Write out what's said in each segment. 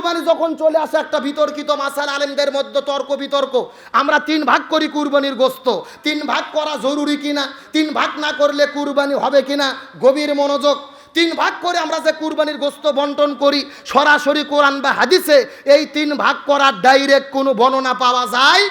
কুরবানি যখন চলে আসে, একটা বিতর্কিত মাসাল আলেমদের মধ্যে তর্ক বিতর্ক। আমরা তিন ভাগ করি কুরবানির গোস্ত। তিন ভাগ করা জরুরি কিনা? তিন ভাগ না করলে কুরবানি হবে কিনা? গভীর মনোযোগ। তিন ভাগ করে আমরা যে কুরবানির গোস্ত বন্টন করি, সরাসরি কোরআন বা হাদিসে এই তিন ভাগ করার ডাইরেক্ট কোনো বর্ণনা পাওয়া যায়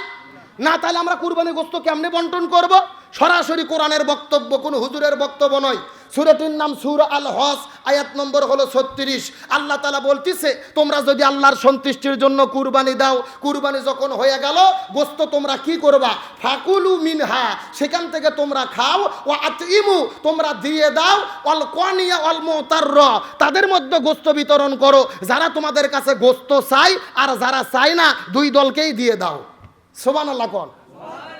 না, তাহলে আমরা কুরবানি গোস্ত কেমনে বন্টন করব? সরাসরি কোরআনের বক্তব্য, কোনো হুজুরের বক্তব্য নয়। সুরেটির নাম সুর আল হস আয়াত নম্বর হলো ছত্রিশ। আল্লাহ তালা বলতিছে, তোমরা যদি আল্লাহর সন্তুষ্টির জন্য কুরবানি দাও, কুরবানি যখন হয়ে গেল গোস্ত তোমরা কি করবা? ফাকুলু মিনহা, সেখান থেকে তোমরা খাও ও আতিমু তোমরা দিয়ে দাও অল কনিয়া অল মোতার তাদের মধ্যে গোস্ত বিতরণ করো। যারা তোমাদের কাছে গোস্ত চাই আর যারা চায় না, দুই দলকেই দিয়ে দাও। সোমান আল্লাহ কন।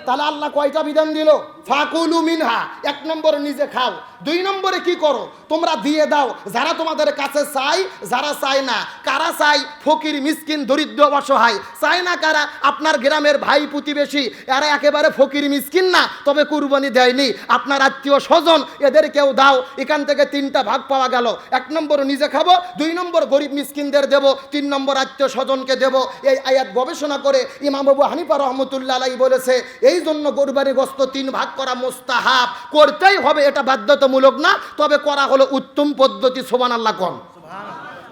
তাহলে আল্লাহ কয়টা বিধান দিল? ফাকুলু মিনহা এক নম্বরে নিজে খাও। দুই নম্বরে কি করো? তোমরা দিয়ে দাও, যারা তোমাদের কাছে চাই, যারা চায় না। কারা চাই? ফকির, মিসকিন, দরিদ্র, অসহায়। চায় না কারা? আপনার গ্রামের ভাই প্রতিবেশী। এরা একেবারে ফকির, মিসকিন না, তবে কুরবানি দেয়নি। আপনার আত্মীয় স্বজন, এদেরকেও দাও। এখান থেকে তিনটা ভাগ পাওয়া গেল। এক নম্বর নিজে খাব, দুই নম্বর গরিব মিসকিনদের দেব, তিন নম্বর আত্মীয় স্বজনকে দেব। এই আয়াত গবেষণা করে ইমাম বাবু হানিফা রহমতুল্লাহ বলেছে এই জন্য গরবানি গস্ত তিন ভাগ করা মোস্তাহাব। করতেই হবে, এটা বাধ্যতামূলক না তবে করা হলো উত্তম পদ্ধতি সোবান আল্লাহ কন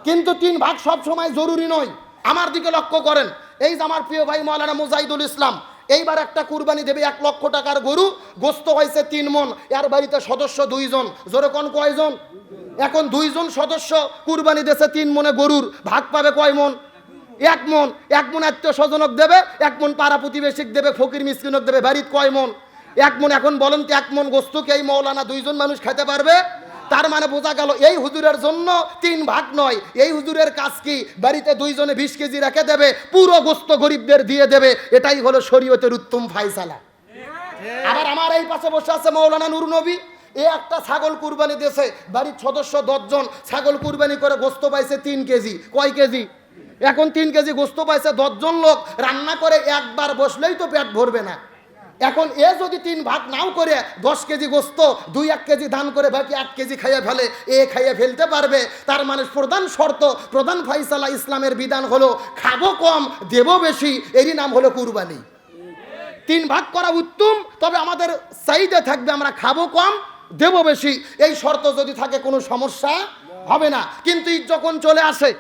কিন্তু তিন ভাগ সব সময় জরুরি নয়। আমার দিকে লক্ষ্য করেন এই যে আমার প্রিয় ভাই মৌলানা মুজাহিদুল ইসলাম এইবার একটা কুরবানি দেবে এক লক্ষ টাকার গরু গোস্ত হয়েছে তিন মন এর বাড়িতে সদস্য দুইজন জোরে কোন কয়জন? এখন দুইজন সদস্য কুরবানি দেশে তিন মনে গরুর ভাগ পাবে কয় মন? এক মন এক মন আত্মীয় স্বজনক দেবে এক মন পাড়া প্রতিবেশিক দেবে ফকির মিসকিনক দেবে বাড়িত কয় মন? এক মন, এখন বলেন তো এক মন গোস্তকে এই মৌলানা দুইজন মানুষ খেতে পারবে? তার মানে বোঝা গেল এই হুজুরের জন্য তিন ভাগ নয়। এই হুজুরের কাজ কি? বাড়িতে দুইজনে বিশ কেজি রেখে দেবে, পুরো গোস্ত গরিবদের দিয়ে দেবে। এটাই হলো শরীয়তের উত্তম ফাইসালা আবার আমার এই পাশে বসে আছে মৌলানা নুর নবী। এ একটা ছাগল কুরবানি দিয়েছে, বাড়ির সদস্য দশজন। ছাগল কুরবানি করে গোস্ত পাইছে তিন কেজি। কয় কেজি? এখন তিন কেজি গোস্ত পাইছে দশজন লোক। রান্না করে একবার বসলেই তো পেট ভরবে না। এখন এ যদি তিন ভাগ নাও করে, দশ কেজি গোস্ত, দুই এক কেজি দান করে, বাকি এক কেজি খাইয়ে ফেলে, এ খাইয়ে ফেলতে পারবে। তার মানে প্রধান শর্ত, প্রধান ফাইসালা ইসলামের বিধান হলো, খাব কম, দেবো বেশি, এরই নাম হলো কুরবানি। তিন ভাগ করা উত্তম, তবে আমাদের চাহিদা থাকবে, আমরা খাব কম, দেবো বেশি। এই শর্ত যদি থাকে, কোনো সমস্যা হবে না। কিন্তু যখন চলে আসে